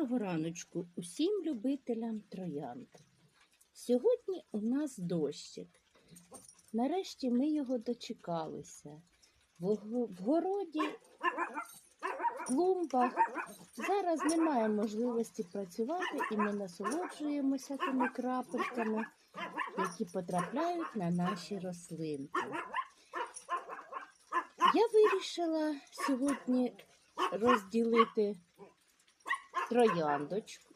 Доброго раночку усім любителям троянд. Сьогодні у нас дощик. Нарешті ми його дочекалися. В, городі, в клумбах. Зараз немає можливості працювати, і ми насолоджуємося тими крапельками, які потрапляють на наші рослинки. Я вирішила сьогодні розділити трояндочку.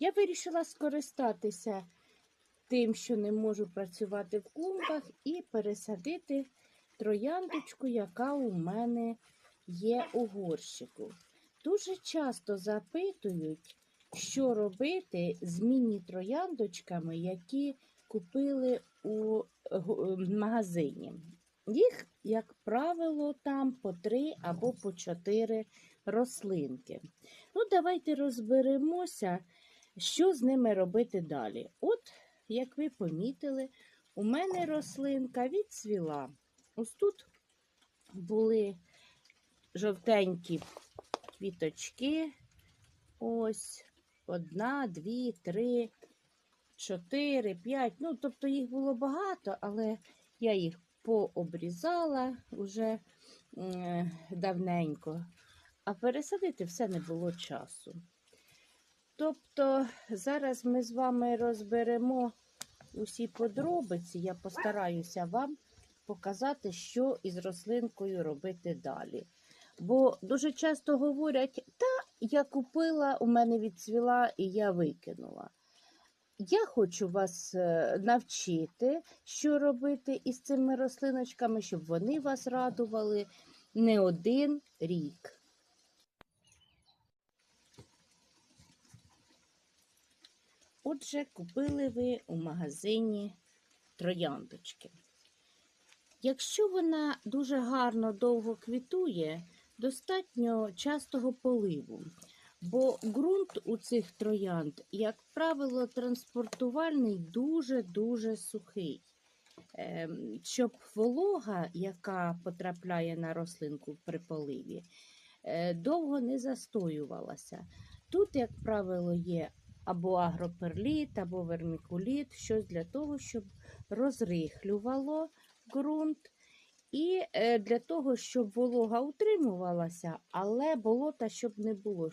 Я вирішила скористатися тим, що не можу працювати в клумбах, і пересадити трояндочку, яка у мене є у горщику. Дуже часто запитують, що робити з міні-трояндочками, які купили у магазині. Їх, як правило, там по три або по чотири рослинки. Ну, давайте розберемося, що з ними робити далі. От, як ви помітили, у мене рослинка відцвіла. Ось тут були жовтенькі квіточки. Ось одна, дві, три, чотири, п'ять. Ну, тобто їх було багато, але я їх пообрізала вже давненько, а пересадити все не було часу. Тобто зараз ми з вами розберемо усі подробиці. Я постараюся вам показати, що із рослинкою робити далі. Бо дуже часто говорять, та я купила, у мене відцвіла і я викинула. Я хочу вас е, навчити, що робити із цими рослиночками, щоб вони вас радували не один рік. Отже, купили ви у магазині трояндочки. Якщо вона дуже гарно довго квітує, достатньо частого поливу, бо ґрунт у цих троянд, як правило, транспортувальний дуже-дуже сухий. Ем, Щоб волога, яка потрапляє на рослинку при поливі, е, довго не застоювалася. Тут, як правило, є або агроперліт, або вермікуліт, щось для того, щоб розрихлювало ґрунт. І е, для того, щоб волога утримувалася, але болота щоб не було.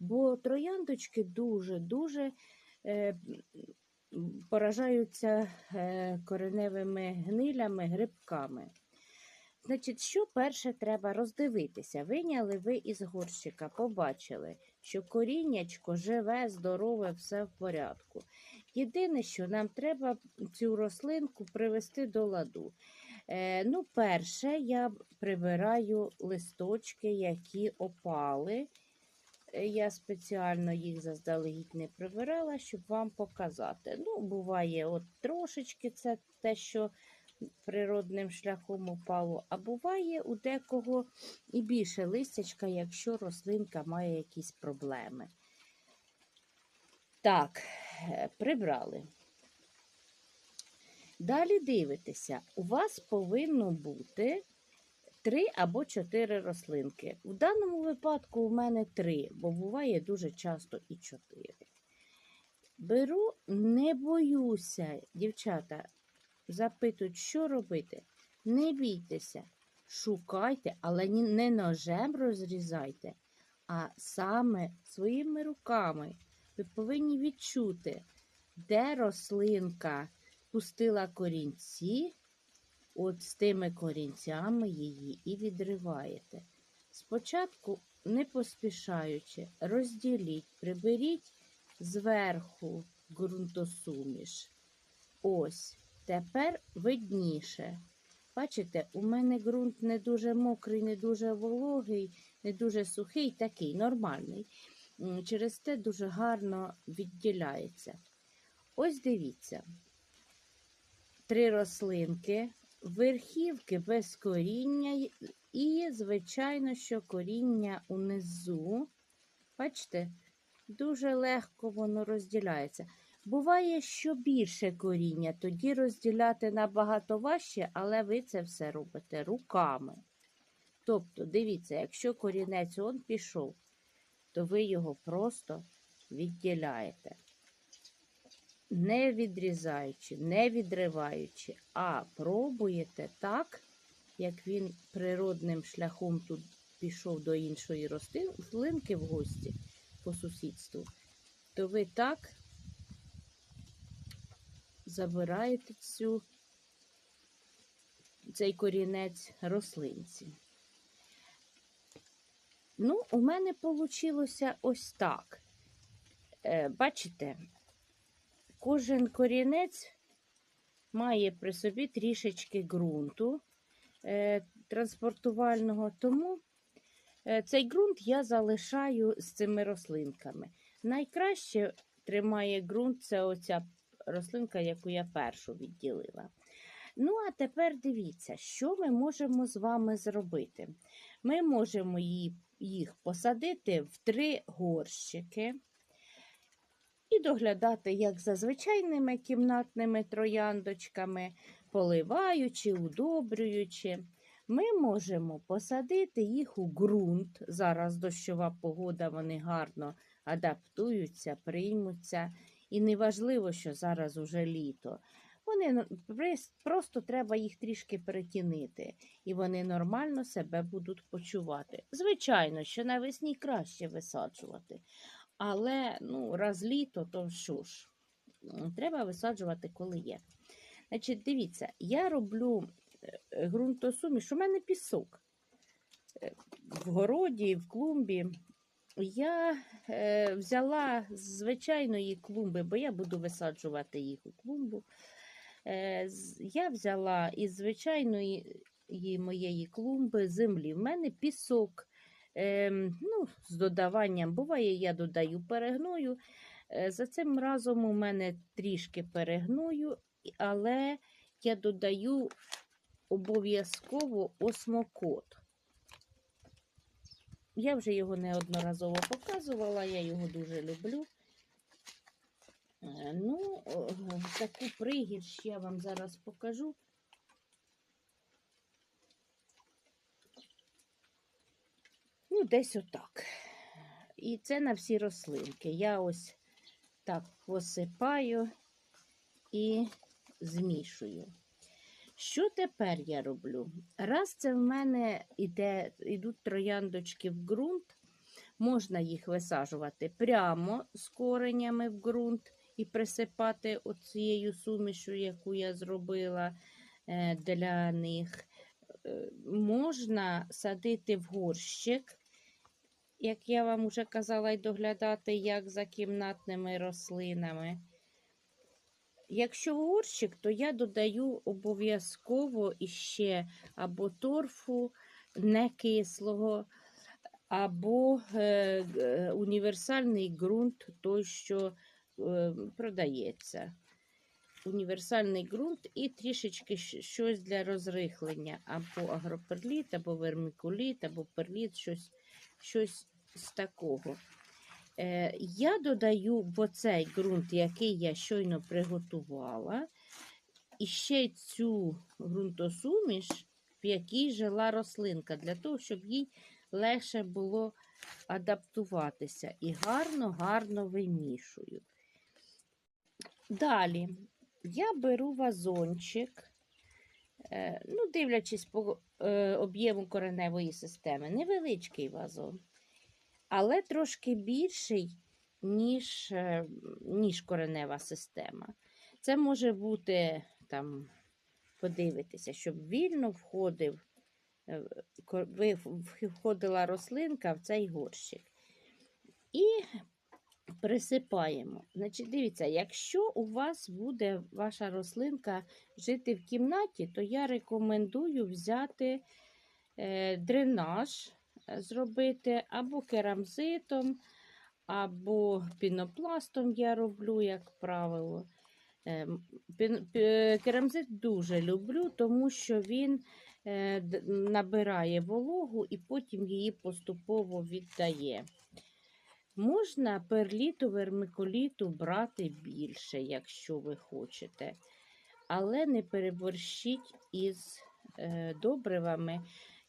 Бо трояндочки дуже-дуже е, поражаються е, кореневими гнилями, грибками. Значить, що перше треба роздивитися? Виняли ви із горщика, побачили, що коріннячко живе, здорове, все в порядку. Єдине, що нам треба цю рослинку привести до ладу. Е, ну, перше, я прибираю листочки, які опали. Е, Я спеціально їх заздалегідь не прибирала, щоб вам показати. Ну, буває, от трошечки це те, що природним шляхом упало, а буває у декого і більше листячка, якщо рослинка має якісь проблеми. Так, е, прибрали. Далі дивитеся, у вас повинно бути три або чотири рослинки. В даному випадку у мене три, бо буває дуже часто і чотири. Беру, не боюся, дівчата, запитують, що робити. Не бійтеся, шукайте, але не ножем розрізайте, а саме своїми руками. Ви повинні відчути, де рослинка пустила корінці, от з тими корінцями її і відриваєте. Спочатку, не поспішаючи, розділіть, приберіть зверху ґрунтосуміш. Ось, тепер видніше. Бачите, у мене ґрунт не дуже мокрий, не дуже вологий, не дуже сухий, такий нормальний. Через те дуже гарно відділяється. Ось дивіться. Три рослинки, верхівки без коріння і, звичайно, що коріння унизу. Бачите, дуже легко воно розділяється. Буває, що більше коріння, тоді розділяти набагато важче, але ви це все робите руками. Тобто, дивіться, якщо корінець он пішов, то ви його просто відділяєте. Не відрізаючи, не відриваючи, а пробуєте так, як він природним шляхом тут пішов до іншої рослинки в гості по сусідству, то ви так забираєте цю, цей корінець рослинці. Ну, у мене вийшло ось так. Е, бачите, кожен корінець має при собі трішечки ґрунту е, транспортувального, тому е, цей ґрунт я залишаю з цими рослинками. Найкраще тримає ґрунт це оця рослинка, яку я першу відділила. Ну, а тепер дивіться, що ми можемо з вами зробити. Ми можемо їх посадити в три горщики і доглядати, як за звичайними кімнатними трояндочками, поливаючи, удобрюючи. Ми можемо посадити їх у ґрунт. Зараз дощова погода, вони гарно адаптуються, приймуться. І неважливо, що зараз уже літо. Вони просто треба їх трішки перетінити, і вони нормально себе будуть почувати. Звичайно, що навесні краще висаджувати. Але ну, раз літо, то що ж, треба висаджувати, коли є. Значить, дивіться, я роблю е, е, ґрунтосуміш, у мене пісок. Е, В городі, в клумбі. Я е, взяла з звичайної клумби, бо я буду висаджувати їх у клумбу. Е, я взяла із звичайної моєї клумби землі. В мене пісок ем, ну, з додаванням. Буває, я додаю перегною. Е, За цим разом у мене трішки перегною, але я додаю обов'язково осмокот. Я вже його неодноразово показувала, я його дуже люблю. Е, Ну, таку пригірш я вам зараз покажу. Ну, десь отак. І це на всі рослинки. Я ось так посипаю і змішую. Що тепер я роблю? Раз це в мене іде, йдуть трояндочки в ґрунт, можна їх висаджувати прямо з коренями в ґрунт і присипати оцією сумішу, яку я зробила е, для них. Е, Можна садити в горщик, як я вам вже казала, і доглядати як за кімнатними рослинами. Якщо горщик, то я додаю обов'язково іще або торфу некислого, або е, універсальний ґрунт, той, що е, продається. Універсальний ґрунт і трішечки щось для розрихлення, або агроперліт, або вермикуліт, або перліт, щось, щось з такого. Е, я додаю оцей ґрунт, який я щойно приготувала, і ще цю ґрунтосуміш, в якій жила рослинка, для того, щоб їй легше було адаптуватися. І гарно-гарно вимішую. Далі я беру вазончик, е, ну, дивлячись по об'єму кореневої системи, невеличкий вазон, але трошки більший, ніж, е, ніж коренева система. Це може бути там, подивитися, щоб вільно входив, е, входила рослинка в цей горщик. І присипаємо. Значить, дивіться, якщо у вас буде ваша рослинка жити в кімнаті, то я рекомендую взяти е, дренаж, е, зробити або керамзитом, або пінопластом я роблю, як правило. Е, Керамзит дуже люблю, тому що він е, набирає вологу і потім її поступово віддає. Можна перліту, вермикуліту брати більше, якщо ви хочете, але не переборщіть із е, добривами.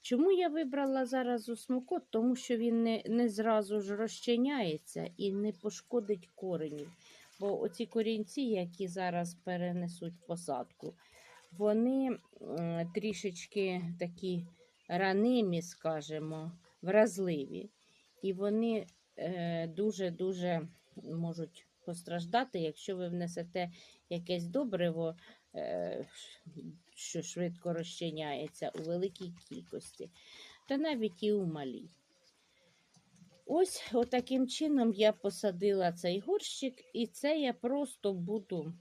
Чому я вибрала зараз осмокот? Тому що він не, не зразу ж розчиняється і не пошкодить коренів. Бо оці корінці, які зараз перенесуть посадку, вони м, трішечки такі ранимі, скажімо, вразливі. І вони е, дуже-дуже можуть постраждати, якщо ви внесете якесь добриво, е, що швидко розчиняється у великій кількості, та навіть і у малій. Ось отаким чином я посадила цей горщик, і це я просто буду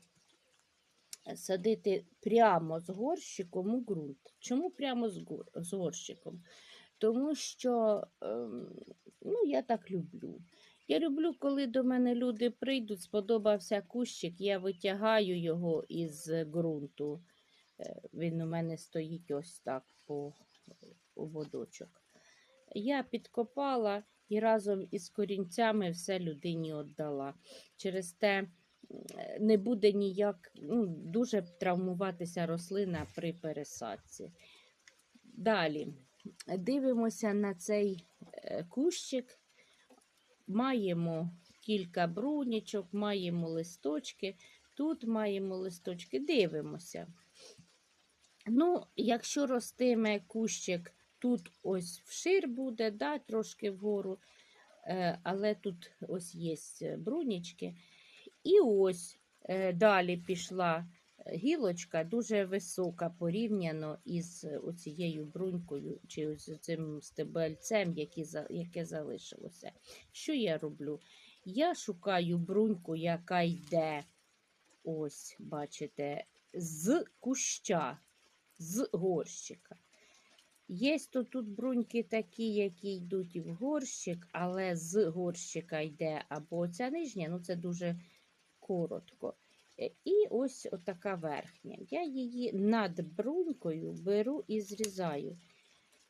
садити прямо з горщиком у ґрунт. Чому прямо з горщиком? Тому що ем, ну, я так люблю. Я люблю, коли до мене люди прийдуть, сподобався кущик, я витягаю його із ґрунту. Е, Він у мене стоїть ось так по водочок. Я підкопала і разом із корінцями все людині віддала. Через те не буде ніяк ну, дуже травмуватися рослина при пересадці. Далі дивимося на цей е, кущик. Маємо кілька брунічок, маємо листочки. Тут маємо листочки, дивимося. Ну, якщо ростиме кущик, тут ось вшир буде, да, трошки вгору, е, але тут ось є брунічки. І ось е, далі пішла гілочка, дуже висока порівняно із оцією брунькою чи з цим стебельцем, які, яке залишилося. Що я роблю? Я шукаю бруньку, яка йде, ось, бачите, з куща, з горщика. Є то тут бруньки такі, які йдуть і в горщик, але з горщика йде або ця нижня, ну це дуже коротко. Е, І ось отака верхня. Я її над брунькою беру і зрізаю.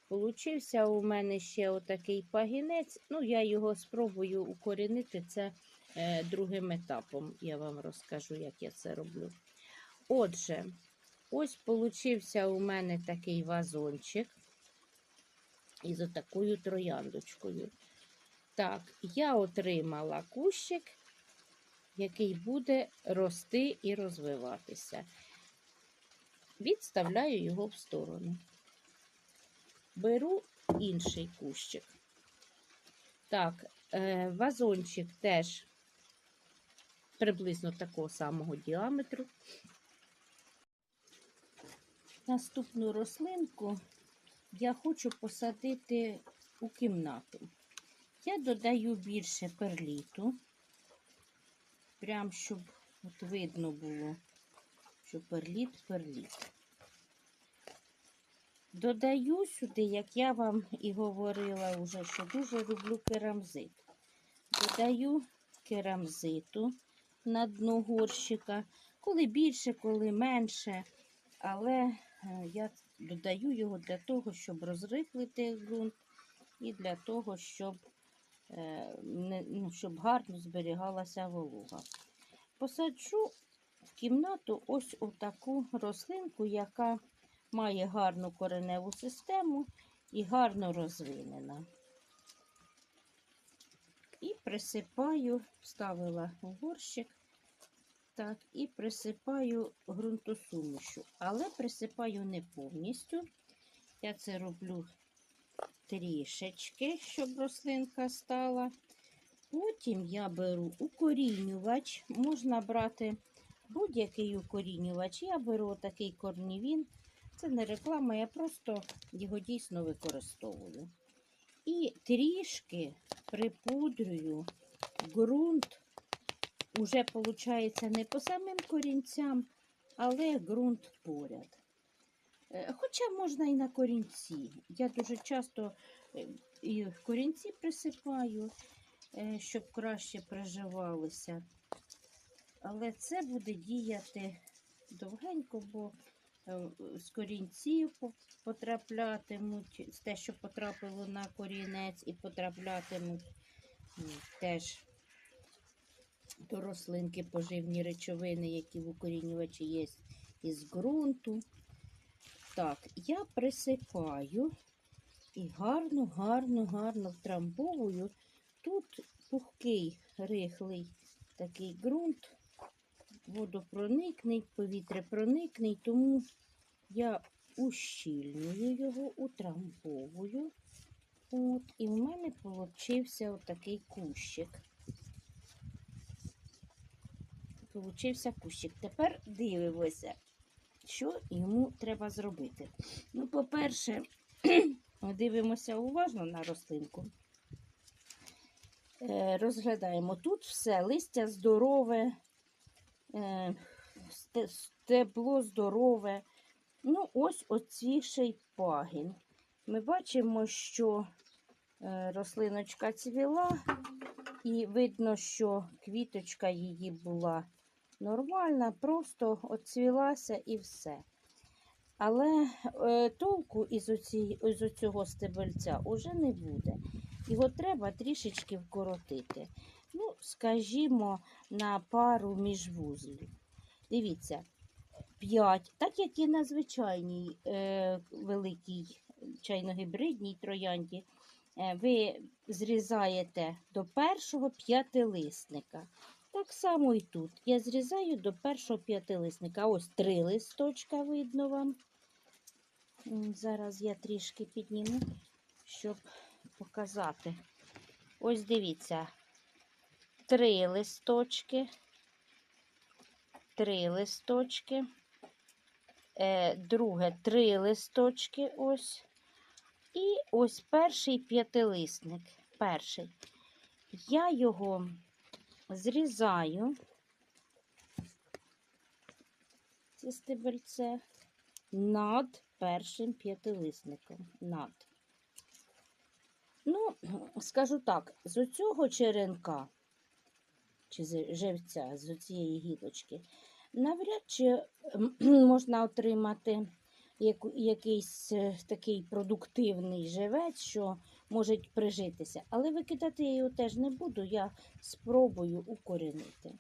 Получився у мене ще отакий пагінець. Ну, я його спробую укорінити. Це е, другим етапом. Я вам розкажу, як я це роблю. Отже, ось получився у мене такий вазончик із отакою трояндочкою. Так, я отримала кущик, який буде рости і розвиватися. Відставляю його в сторону. Беру інший кущик. Так, е, вазончик теж приблизно такого самого діаметру. Наступну рослинку я хочу посадити у кімнату. Я додаю більше перліту, прям щоб от видно було, що перліт перліт. Додаю сюди, як я вам і говорила вже, що дуже люблю керамзит. Додаю керамзиту на дно горщика, коли більше, коли менше. Але е, я додаю його для того, щоб розрихлити ґрунт і для того, щоб, ну, щоб гарно зберігалася волога. Посаджу в кімнату ось таку рослинку, яка має гарну кореневу систему і гарно розвинена. І присипаю, вставила в горщик, так, і присипаю ґрунтосумішу, але присипаю не повністю. Я це роблю трішечки, щоб рослинка стала. Потім я беру укорінювач, можна брати будь-який укорінювач. Я беру такий корнівін. Це не реклама, я просто його дійсно використовую. І трішки припудрюю ґрунт, уже, виходить, не по самим корінцям, але ґрунт поряд. Е, Хоча можна і на корінці. Я дуже часто е, і корінці присипаю, е, щоб краще приживалися. Але це буде діяти довгенько, бо з корінців потраплятимуть, те, що потрапило на корінець, і потраплятимуть Теж до рослинки поживні речовини, які в укорінювачі є із ґрунту. Так, я присипаю і гарно, гарно, гарно втрамбовую. Тут пухкий, рихлий такий ґрунт, водопроникний, повітряпроникний, тому я ущільнюю його, утрамбовую. От, і в мене получився отакий кущик. Получився кущик. Тепер дивимося, що йому треба зробити. Ну, по-перше, дивимося уважно на рослинку. Е, Розглядаємо тут все, листя здорове, е, стебло здорове. Ну, ось оцвівший пагін. Ми бачимо, що е, рослиночка цвіла, і видно, що квіточка її була нормальна, просто оцвілася і все. Але е, толку із, оці, із оцього стебельця уже не буде. Його треба трішечки вкоротити. Ну, скажімо, на пару міжвузлів. Дивіться, 5, так як і на звичайній е, великій чайно-гібридній троянді, е, ви зрізаєте до першого п'ятилисника. Так само і тут. Я зрізаю до першого п'ятилисника. Ось три листочка видно вам. Зараз я трішки підніму, щоб показати. Ось дивіться, три листочки, три листочки, е, друге три листочки ось. І ось перший п'ятилисник. Перший. Я його зрізаю, це стебельце, над першим п'ятилисником. Над. Ну, скажу так, з оцього черенка, чи з живця, з цієї гілочки, навряд чи ем, можна отримати якийсь е, такий продуктивний живець, що може прижитися. Але викидати я його теж не буду, я спробую укорінити.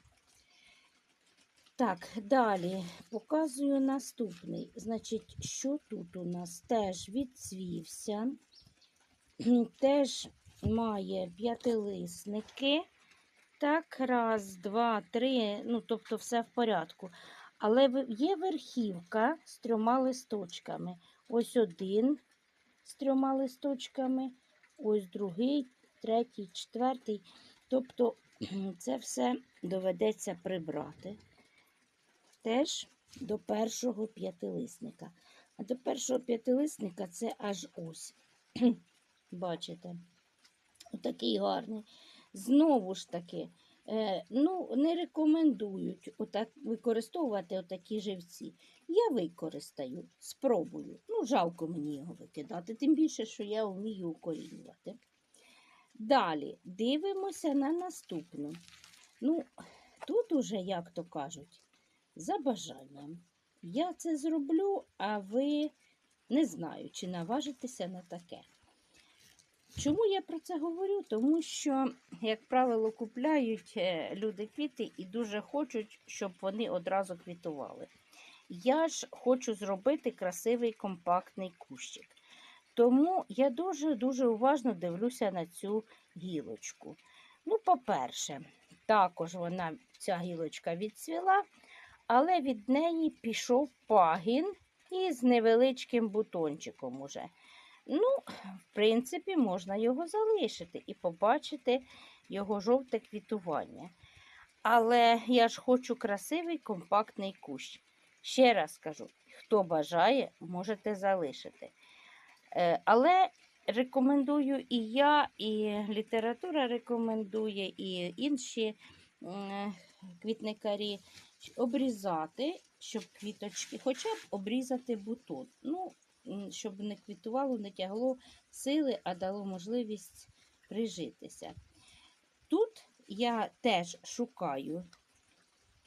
Так, далі показую наступний. Значить, що тут у нас теж відцвівся, теж має п'ятилисники. Так, раз, два, три, ну, тобто все в порядку. Але є верхівка з трьома листочками. Ось один з трьома листочками, ось другий, третій, четвертий. Тобто це все доведеться прибрати. Теж до першого п'ятилисника. А до першого п'ятилисника це аж ось. Бачите? Отакий гарний. Знову ж таки, ну, не рекомендують отак, використовувати отакі живці. Я використаю, спробую. Ну, жалко мені його викидати, тим більше, що я вмію укорінювати. Далі дивимося на наступну. Ну, тут уже, як то кажуть, за бажанням. Я це зроблю, а ви не знаю, чи наважитеся на таке. Чому я про це говорю? Тому що, як правило, купляють е, люди квіти і дуже хочуть, щоб вони одразу квітували. Я ж хочу зробити красивий компактний кущик. Тому я дуже-дуже уважно дивлюся на цю гілочку. Ну, по-перше, також вона, ця гілочка відцвіла, але від неї пішов пагін із невеличким бутончиком уже. Ну, в принципі, можна його залишити і побачити його жовте квітування. Але я ж хочу красивий компактний кущ. Ще раз кажу, хто бажає, можете залишити. Е, Але рекомендую і я, і література рекомендує, і інші квітникарі обрізати, щоб квіточки, хоча б обрізати бутон. Ну, щоб не квітувало, не тягло сили, а дало можливість прижитися. Тут я теж шукаю,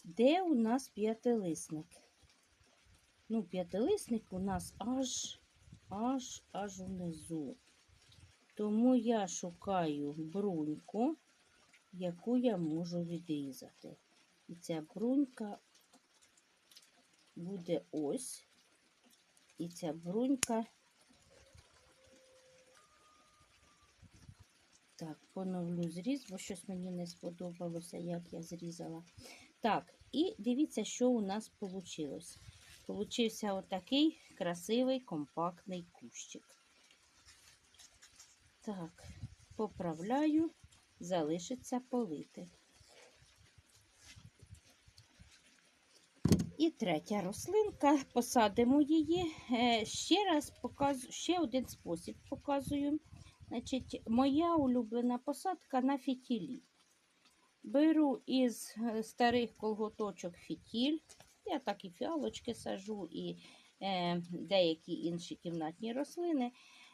де у нас п'ятилисник. Ну, п'ятилисник у нас аж, аж, аж унизу. Тому я шукаю бруньку. яку я можу відрізати. І ця брунька буде ось. І ця брунька. Так, поновлю зріз, бо щось мені не сподобалося, як я зрізала. Так, і дивіться, що у нас вийшло. Получився отакий красивий компактний кущик. Так, поправляю, залишиться полити. І третя рослинка, посадимо її. Е, Ще раз показую, ще один спосіб показую. Значить, моя улюблена посадка на фітілі. Беру із е, старих колготочок фітіль. Я так і фіалочки сажу, і е, деякі інші кімнатні рослини.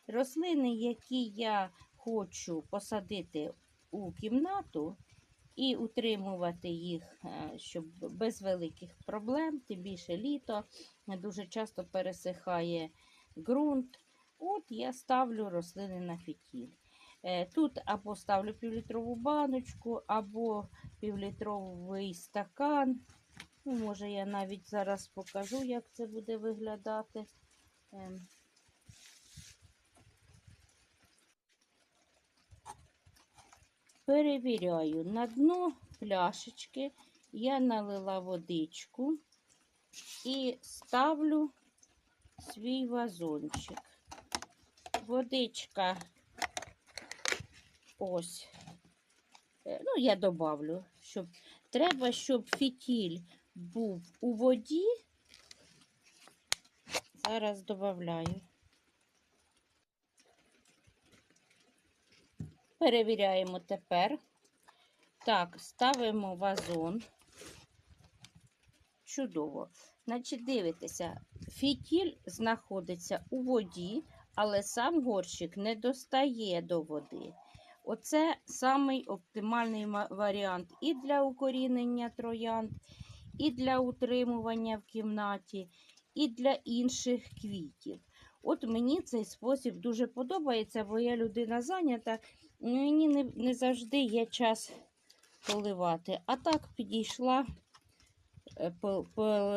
Рослини, які я хочу посадити у кімнату і утримувати їх, е, щоб без великих проблем, тим більше літо, дуже часто пересихає ґрунт. От я ставлю рослини на фітіль. Е, Тут або ставлю півлітрову баночку, або півлітровий стакан. Ну, може, я навіть зараз покажу, як це буде виглядати. Перевіряю на дно пляшечки. Я налила водичку і ставлю свій вазончик. Водичка ось. Е, Ну, я добавлю, щоб треба, щоб фітіль був у воді. Зараз додаю. Перевіряємо тепер. Так, ставимо вазон. Чудово. Значить, дивитеся, фітіль знаходиться у воді, але сам горщик не достає до води. Оце самий оптимальний варіант і для укорінення троянд, і для утримування в кімнаті, і для інших квітів. От мені цей спосіб дуже подобається, бо я людина зайнята, мені не, не завжди є час поливати. А так підійшла, е,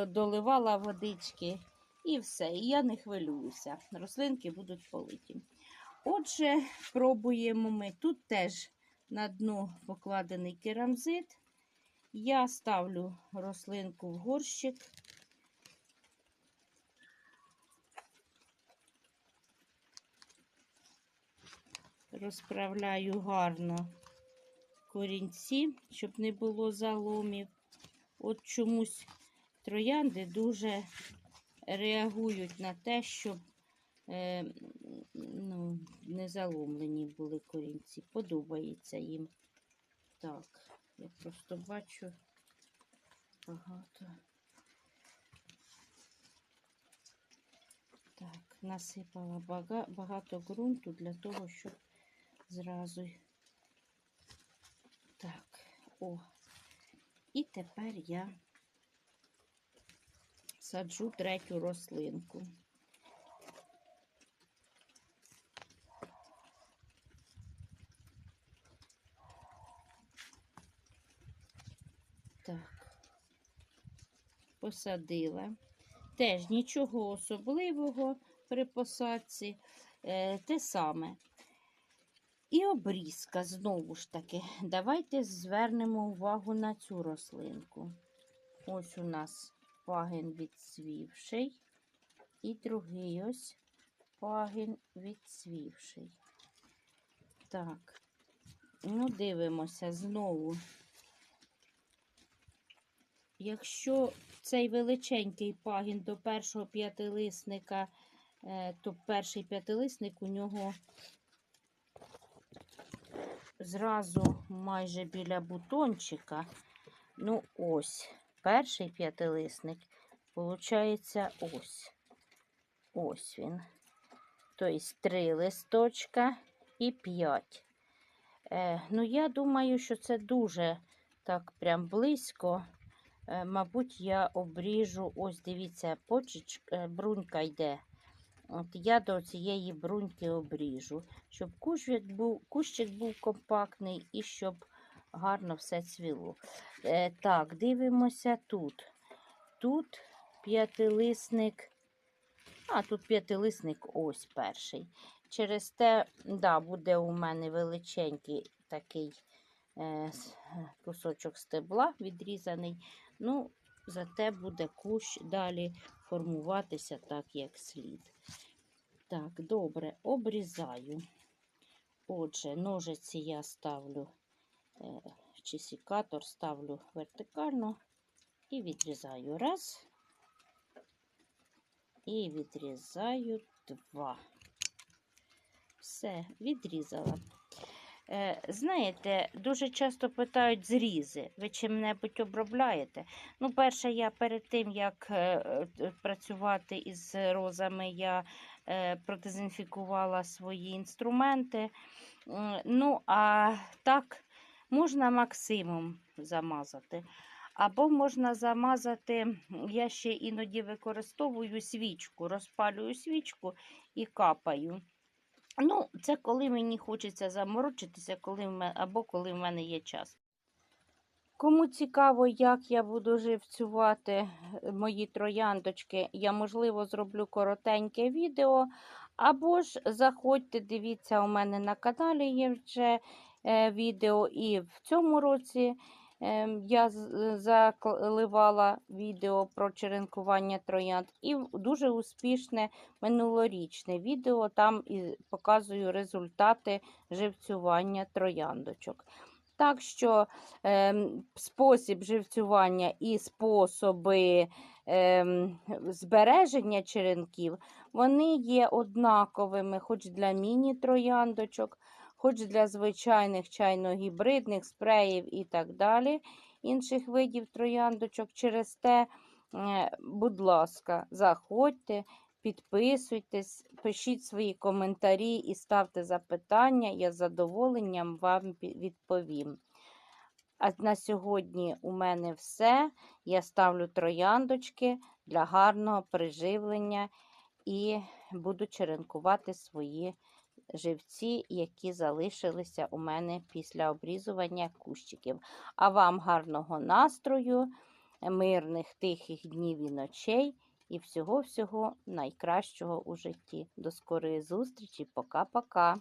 доливала водички і все. І я не хвилююся. Рослинки будуть политі. Отже, пробуємо ми. Тут теж на дно покладений керамзит. Я ставлю рослинку в горщик. Розправляю гарно корінці, щоб не було заломів. От чомусь троянди дуже реагують на те, щоб е, ну, не заломлені були корінці. Подобається їм. Так, я просто бачу багато. Так, насипала багато ґрунту для того, щоб зразу. Так, о. І тепер я саджу третю рослинку. Так, посадила. Теж нічого особливого при посадці, е, те саме. І обрізка знову ж таки. Давайте звернемо увагу на цю рослинку. Ось у нас пагін відцвівший, і другий ось пагін відцвівший. Так, ну, дивимося знову. Якщо цей величенький пагін до першого п'ятилисника, е, то перший п'ятилисник у нього зразу майже біля бутончика. Ну, ось, перший п'ятилисник, виходить, ось. Ось він. Тобто три листочка і п'ять. Е, ну, я думаю, що це дуже так прям близько. Е, мабуть, я обріжу, ось дивіться, почечка, брунька йде. От я до цієї бруньки обріжу, щоб кущик був, кущик був компактний і щоб гарно все цвіло. Е, так, дивимося тут. Тут п'ятилисник. А, тут п'ятилисник ось перший. Через те, да, буде у мене величенький такий е, кусочок стебла відрізаний. Ну, зате буде кущ далі формуватися так, як слід. Так, добре, обрізаю. Отже, ножиці я ставлю, е, чи сікатор ставлю вертикально і відрізаю раз. І відрізаю два. Все, відрізала. Е, знаєте, дуже часто питають зрізи. Ви чим-небудь обробляєте? Ну, перше, я перед тим, як е, працювати із розами, я продезінфікувала свої інструменти. Ну, а так, можна максимум замазати. Або можна замазати, я ще іноді використовую свічку, розпалюю свічку і капаю. Ну, це коли мені хочеться заморочитися, коли або коли в мене є час. Кому цікаво, як я буду живцювати е, мої трояндочки, я, можливо, зроблю коротеньке відео. Або ж заходьте, дивіться, у мене на каналі є вже е, відео, і в цьому році е, я заливала відео про черенкування троянд. І дуже успішне минулорічне відео. Там і показую результати живцювання трояндочок. Так що ем, спосіб живцювання і способи ем, збереження черенків, вони є однаковими, хоч для міні-трояндочок, хоч для звичайних чайно-гібридних спреїв і так далі, інших видів трояндочок. Через те, е, будь ласка, заходьте, підписуйтесь, пишіть свої коментарі і ставте запитання. Я з задоволенням вам відповім. А на сьогодні у мене все. Я ставлю трояндочки для гарного приживлення і буду черенкувати свої живці, які залишилися у мене після обрізування кущиків. А вам гарного настрою, мирних тихих днів і ночей і всього-всього найкращого у житті. До скорої зустрічі. Пока-пока.